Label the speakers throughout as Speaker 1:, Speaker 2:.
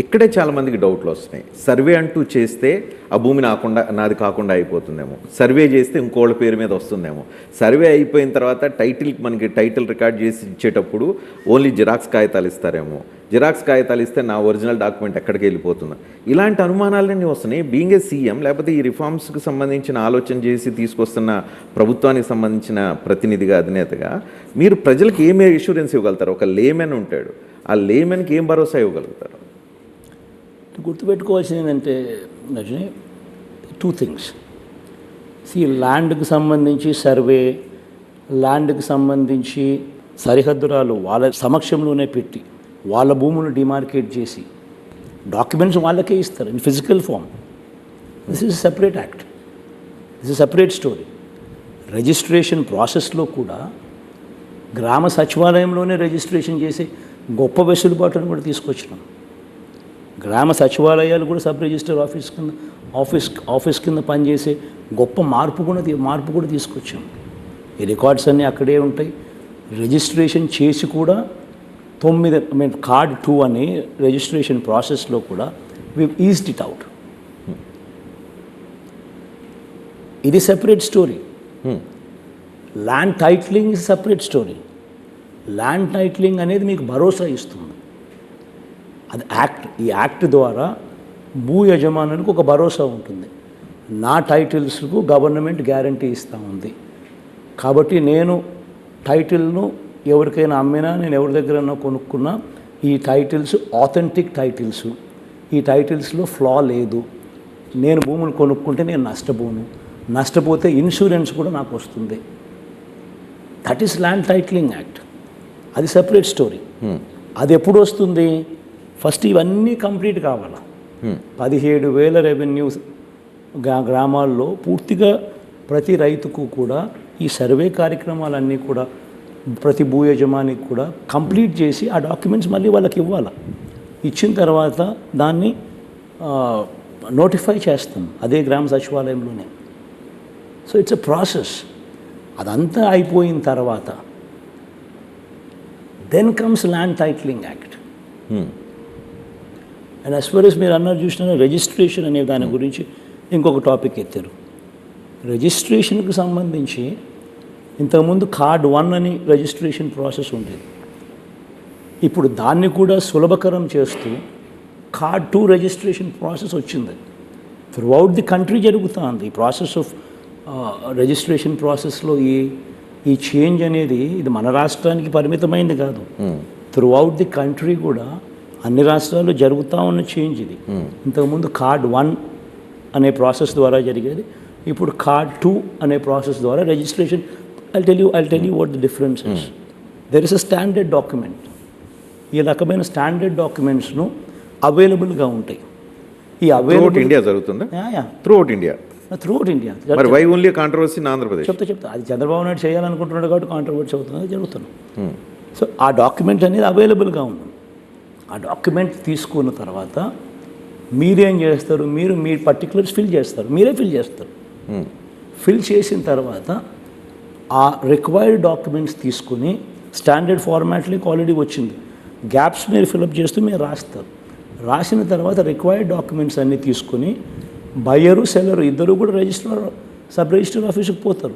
Speaker 1: ఇక్కడే చాలామందికి డౌట్లు వస్తున్నాయి. సర్వే అంటూ చేస్తే ఆ భూమి నాకుండా నాది కాకుండా అయిపోతుందేమో. సర్వే చేస్తే ఇంకోళ్ళ పేరు మీద వస్తుందేమో. సర్వే అయిపోయిన తర్వాత టైటిల్ మనకి టైటిల్ రికార్డ్ చేసి ఇచ్చేటప్పుడు ఓన్లీ జిరాక్స్ కాగితాలు ఇస్తారేమో. జిరాక్స్ కాగితాలు ఇస్తే నా ఒరిజినల్ డాక్యుమెంట్ ఎక్కడికి వెళ్ళిపోతుంది. ఇలాంటి అనుమానాలన్నీ వస్తున్నాయి. బీయింగ్ ఏ సీఎం లేకపోతే ఈ రిఫార్మ్స్కి సంబంధించిన ఆలోచన చేసి తీసుకొస్తున్న ప్రభుత్వానికి సంబంధించిన ప్రతినిధిగా అధినేతగా మీరు ప్రజలకు ఏమే ఇన్సూరెన్స్ ఇవ్వగలుగుతారు? ఒక లేమెన్ ఉంటాడు. ఆ లేమెన్కి ఏం భరోసా ఇవ్వగలుగుతారు
Speaker 2: గుర్తుపెట్టుకోవాల్సింది ఏంటంటే రజని టూ థింగ్స్ సి ల్యాండ్కి సంబంధించి సర్వే ల్యాండ్కి సంబంధించి సరిహద్దురాలు వాళ్ళ సమక్షంలోనే పెట్టి వాళ్ళ భూములు డిమార్కేట్ చేసి డాక్యుమెంట్స్ వాళ్ళకే ఇస్తారు in physical form this is separate act this is separate story registration ప్రాసెస్లో కూడా గ్రామ సచివాలయంలోనే రిజిస్ట్రేషన్ చేసి గొప్ప వెసులుబాటును కూడా తీసుకొచ్చినాం. గ్రామ సచివాలయాలు కూడా సబ్ రిజిస్టర్ ఆఫీస్ కింద ఆఫీస్ ఆఫీస్ కింద పనిచేసే గొప్ప మార్పు కూడా మార్పు కూడా తీసుకొచ్చాం. ఈ రికార్డ్స్ అన్నీ అక్కడే ఉంటాయి. రిజిస్ట్రేషన్ చేసి కూడా తొమ్మిది ఐ మీన్ కార్డ్ టూ అని రిజిస్ట్రేషన్ ప్రాసెస్లో కూడా వి ఈజ్డ్ ఇట్ అవుట్ ఇది separate story land titling is separate story land titling అనేది మీకు భరోసా ఇస్తుంది. అది యాక్ట్ ఈ యాక్ట్ ద్వారా భూ యజమానునికి ఒక భరోసా ఉంటుంది. నా టైటిల్స్కు గవర్నమెంట్ గ్యారంటీ ఇస్తూ ఉంది. కాబట్టి నేను టైటిల్ను ఎవరికైనా అమ్మినా నేను ఎవరి దగ్గరైనా కొనుక్కున్నా ఈ టైటిల్స్ ఆథెంటిక్ టైటిల్స్. ఈ టైటిల్స్లో ఫ్లా లేదు. నేను భూములు కొనుక్కుంటే నేను నష్టపోను. నష్టపోతే ఇన్సూరెన్స్ కూడా నాకు వస్తుంది. That is land titling act అది సెపరేట్ స్టోరీ అది ఎప్పుడు వస్తుంది? ఫస్ట్ ఇవన్నీ కంప్లీట్ కావాలా? పదిహేడు వేల రెవెన్యూ గ్రా- గ్రామాల్లో పూర్తిగా ప్రతి రైతుకు కూడా ఈ సర్వే కార్యక్రమాలన్నీ కూడా ప్రతి భూ యజమానికి కూడా కంప్లీట్ చేసి ఆ డాక్యుమెంట్స్ మళ్ళీ వాళ్ళకి ఇవ్వాలి? ఇచ్చిన తర్వాత దాన్ని నోటిఫై చేస్తాం అదే గ్రామ సచివాలయంలోనే. సో ఇట్స్ ఎ ప్రాసెస్ అదంతా అయిపోయిన తర్వాత then comes land titling act and as far as మీరు అన్నారు చూసిన రిజిస్ట్రేషన్ అనే దాని గురించి ఇంకొక టాపిక్ ఎత్తారు. రిజిస్ట్రేషన్కి సంబంధించి ఇంతకుముందు కార్డ్ వన్ అని రిజిస్ట్రేషన్ ప్రాసెస్ ఉండేది. ఇప్పుడు దాన్ని కూడా సులభకరం చేస్తూ కార్డ్ టూ రిజిస్ట్రేషన్ ప్రాసెస్ వచ్చింది. త్రూ అవుట్ ది కంట్రీ జరుగుతుంది. ఈ ప్రాసెస్ ఆఫ్ రిజిస్ట్రేషన్ ప్రాసెస్లో ఈ ఈ చేంజ్ అనేది ఇది మన రాష్ట్రానికి పరిమితమైంది కాదు. త్రూ అవుట్ ది కంట్రీ కూడా అన్ని రాష్ట్రాల్లో జరుగుతూ ఉన్న చేంజ్ ఇది. ఇంతకుముందు కార్డ్ వన్ అనే ప్రాసెస్ ద్వారా జరిగేది. ఇప్పుడు కార్డ్ టూ అనే ప్రాసెస్ ద్వారా registration I tell you I tell you what the difference there is a standard document ఈ రకమైన స్టాండర్డ్ డాక్యుమెంట్స్ను అవైలబుల్గా ఉంటాయి. ఈ అవైలబుల్
Speaker 1: ఇండియా జరుగుతుందా? Throughout India
Speaker 2: throughout India
Speaker 1: మరి why only controversy in Andhra Pradesh
Speaker 2: చెప్తా చెప్తా. అది చంద్రబాబు నాయుడు చేయాలనుకుంటున్నాడు కాబట్టి కాంట్రవర్సీ అవుతుంది జరుగుతుంది. సో ఆ డాక్యుమెంట్ అనేది అవైలబుల్గా ఉంది ఆ డాక్యుమెంట్ తీసుకున్న తర్వాత మీరేం చేస్తారు? మీరు మీ పర్టికులర్స్ ఫిల్ చేస్తారు. మీరే ఫిల్ చేస్తారు. ఫిల్ చేసిన తర్వాత ఆ రిక్వైర్డ్ డాక్యుమెంట్స్ తీసుకుని స్టాండర్డ్ ఫార్మాట్లోకి ఆల్రెడీ వచ్చింది. గ్యాప్స్ మీరు ఫిలప్ చేస్తూ మీరు రాస్తారు. రాసిన తర్వాత రిక్వైర్డ్ డాక్యుమెంట్స్ అన్నీ తీసుకుని బయ్యరు సెల్లరు ఇద్దరు కూడా రిజిస్టర్ సబ్ రిజిస్టర్ ఆఫీస్కి పోతారు.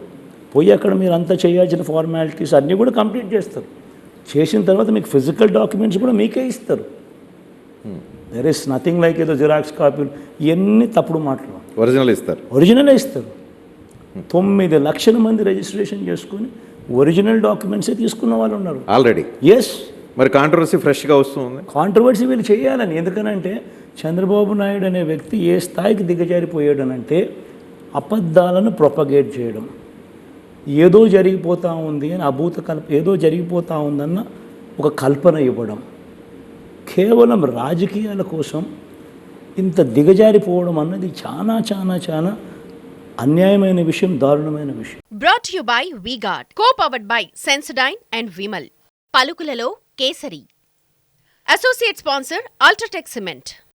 Speaker 2: పోయి అక్కడ మీరు అంతా చేయాల్సిన ఫార్మాలిటీస్ అన్నీ కూడా కంప్లీట్ చేస్తారు. చేసిన తర్వాత మీకు ఫిజికల్ డాక్యుమెంట్స్ కూడా మీకే ఇస్తారు. దెర్ ఇస్ నథింగ్ లైక్ ఏదో జిరాక్స్ కాపీలు ఇవన్నీ తప్పుడు మాటలు.
Speaker 1: ఒరిజినల్ ఇస్తారు.
Speaker 2: ఒరిజినలే ఇస్తారు. తొమ్మిది లక్షల మంది రిజిస్ట్రేషన్ చేసుకొని ఒరిజినల్ డాక్యుమెంట్సే తీసుకున్న వాళ్ళు ఉన్నారు.
Speaker 1: ఆల్రెడీ
Speaker 2: ఎస్
Speaker 1: మరి కాంట్రవర్సీ ఫ్రెష్గా వస్తుంది.
Speaker 2: కాంట్రవర్సీ వీళ్ళు చేయాలని ఎందుకనంటే చంద్రబాబు నాయుడు అనే వ్యక్తి ఏ స్థాయికి దిగజారిపోయాడనంటే అబద్ధాలను ప్రొపగేట్ చేయడం. ఏదో జరిగిపోతూ ఉంది అని అభూత కల్ప ఏదో జరిగిపోతూ ఉందన్న ఒక కల్పన ఇవ్వడం. కేవలం రాజకీయాల కోసం ఇంత దిగజారిపోవడం అన్నది చాలా చాలా చాలా అన్యాయమైన విషయం దారుణమైన విషయం.
Speaker 3: Brought you by V Guard co powered by Sensodyne and Vimal పలుకులలో Kesari. Associate sponsor UltraTech cement